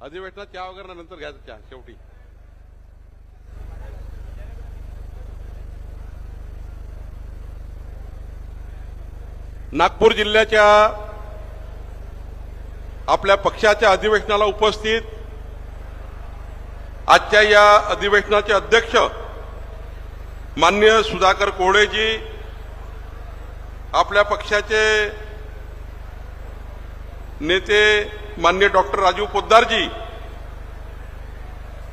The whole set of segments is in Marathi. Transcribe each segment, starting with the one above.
अधिवेशनात चहा वगैरे नंतर घ्यायचं चहा शेवटी. नागपूर जिल्ह्याच्या आपल्या पक्षाच्या अधिवेशनाला उपस्थित आजच्या या अधिवेशनाचे अध्यक्ष मान्य सुधाकर कोळेजी आपल्या पक्षाचे नेते मान्य डॉक्टर राजीव पोद्दारजी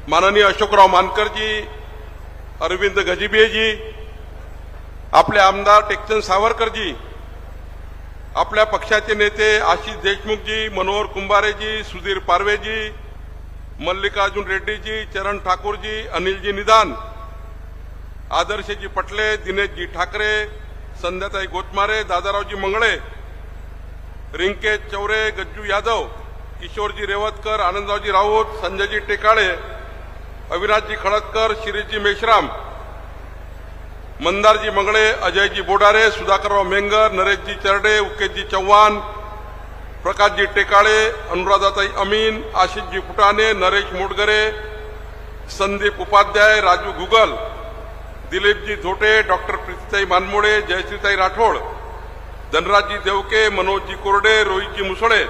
माननीय अशोकराव मानकरजी अरविंद गजिबेजी आपले आमदार टेकचंद सावरकरजी आपल्या पक्षाचे नेते आशिष देशमुखजी मनोहर कुंभारेजी सुधीर पारवेजी मल्लिकार्जुन रेड्डीजी चरण ठाकूरजी अनिलजी निदान आदर्शजी पटले दिनेशजी ठाकरे संध्याताई गोतमारे दादारावजी मंगळे रिंकेश चौरे गज्जू यादव किशोरजी रेवतकर आनंदरावजी राऊत संजयजी टेकाळे अविनाशजी खडतकर शिरीषजी मेश्राम मंदारजी मंगळे अजयजी बोडारे सुधाकरराव मेंगर नरेशजी चरडे उकेशजी चव्हाण प्रकाशजी टेकाळे अनुराधाताई अमीन आशिषजी फुटाणे नरेश मोटगरे संदीप उपाध्याय राजू गुगल दिलीपजी धोटे डॉक्टर प्रीतीताई मानमोडे जयश्रीताई राठोड धनराजजी देवके मनोजजी कोरडे रोहितजी मुसळे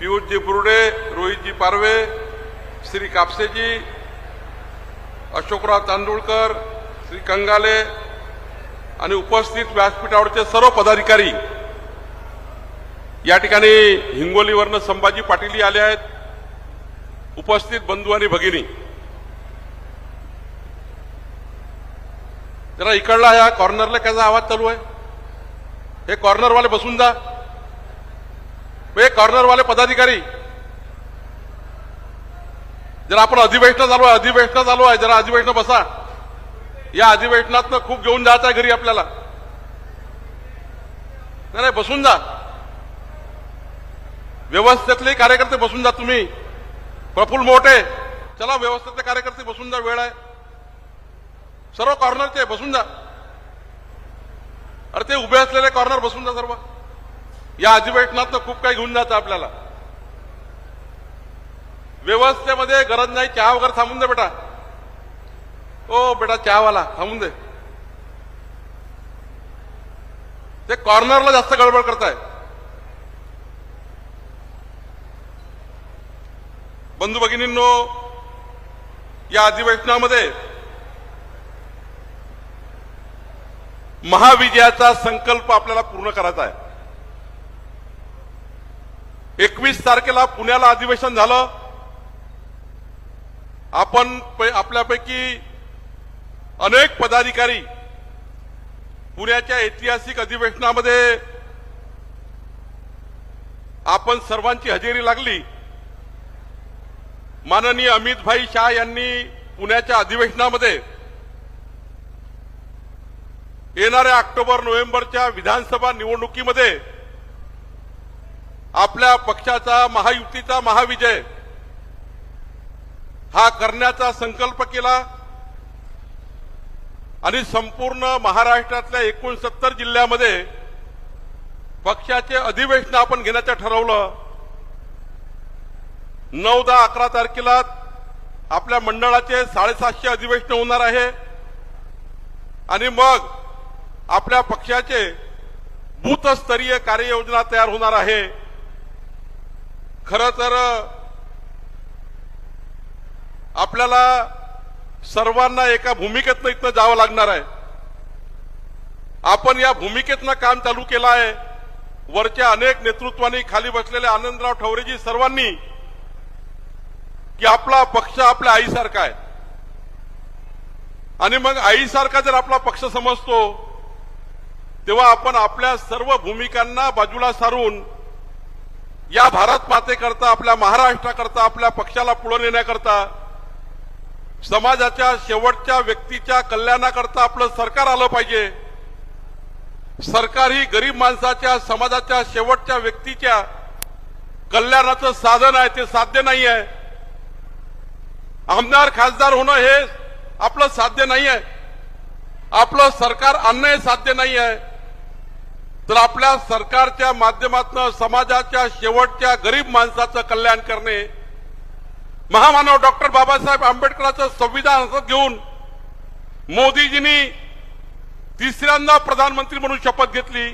पियुषजी बुरडे रोहितजी पारवे श्री कापसेजी अशोकराव तांदुळकर श्री कंगाले आणि उपस्थित व्यासपीठावरचे सर्व पदाधिकारी. या ठिकाणी हिंगोलीवरनं संभाजी पाटील आले आहेत. उपस्थित बंधू आणि भगिनी. जरा इकडला या कॉर्नरला कसा आवाज चालू आहे? हे कॉर्नरवाले बसून जा. म्हणजे कॉर्नरवाले पदाधिकारी जरा आपण अधिवेशन चालू आहे अधिवेशन चालू आहे जरा अधिवेशन बसा. या अधिवेशनात खूप घेऊन जायचं आहे घरी आपल्याला. नाही नाही, बसून जा. व्यवस्थेतले कार्यकर्ते बसून जा तुम्ही. प्रफुल्ल मोठे. चला व्यवस्थेतले कार्यकर्ते बसून जा वेळ आहे. सर्व कॉर्नरचे बसून जा. अरे ते उभे असलेले कॉर्नर बसून जा सर्व. या अधिवेशनात खूप काही घेऊन जातं आपल्याला. व्यवस्थेमध्ये गरज नाही चहा वगैरे थांबून दे बेटा. ओ बेटा चहावाला थांबून दे. ते कॉर्नरला जास्त गडबड करताय. बंधू भगिनींनो या अधिवेशनामध्ये महाविजयाचा संकल्प आपल्याला पूर्ण करायचा आहे. एकवीस तारखेला पुण्याला अधिवेशन झालं. आपण पै- आपल्यापैकी अनेक पदाधिकारी पुण्याच्या ऐतिहासिक अधिवेशनामध्ये आपण सर्वांची हजेरी लागली. माननीय अमितभाई शाह यांनी पुण्याच्या अधिवेशनामध्ये येणाऱ्या ऑक्टोबर नोव्हेंबरच्या विधानसभा निवडणुकीमध्ये आपल्या पक्षाचा महायुतीचा महाविजय. हा करण्याचा संकल्प केला. आणि संपूर्ण महाराष्ट्रातल्या एकोणसत्तर जिल्ह्यामध्ये पक्षाचे अधिवेशन आपण घेण्याचं ठरवलं. नऊ दहा अकरा तारखेला आपल्या मंडळाचे साडेसातशे अधिवेशन होणार आहे. आणि मग आपल्या पक्षाचे बूथस्तरीय कार्ययोजना तयार होणार आहे. खरं तर आपल्याला सर्वांना एका भूमिकेतनं इथनं जावं लागणार आहे. आपण या भूमिकेतनं काम चालू केलं आहे. वरच्या अनेक नेतृत्वांनी खाली बसलेले आनंदराव ठवरेजी सर्वांनी की आपला पक्ष आपल्या आईसारखा आहे. आणि मग आईसारखा जर आपला पक्ष समजतो तेव्हा आपण आपल्या सर्व भूमिकांना बाजूला सारून या भारत मातेकरता आपल्या महाराष्ट्राकरता आपल्या पक्षाला पुढे नेण्याकरता समाजाच्या शेवटच्या व्यक्तीच्या कल्याणाकरता आपलं सरकार आलं पाहिजे. सरकार ही गरीब माणसाच्या समाजाच्या शेवटच्या व्यक्तीच्या कल्याणाचं साधन आहे ते साध्य नाही आहे आमदार खासदार होणं हे आपलं साध्य नाही आहे आपलं सरकार आणणं हे साध्य नाही आहे तर आपल्या सरकारच्या माध्यमातून समाजाच्या शेवटच्या गरीब माणसाचं कल्याण करणे महामानव डॉक्टर बाबासाहेब आंबेडकरांचं संविधान हातात घेऊन मोदीजींनी तिसऱ्यांदा प्रधानमंत्री म्हणून शपथ घेतली.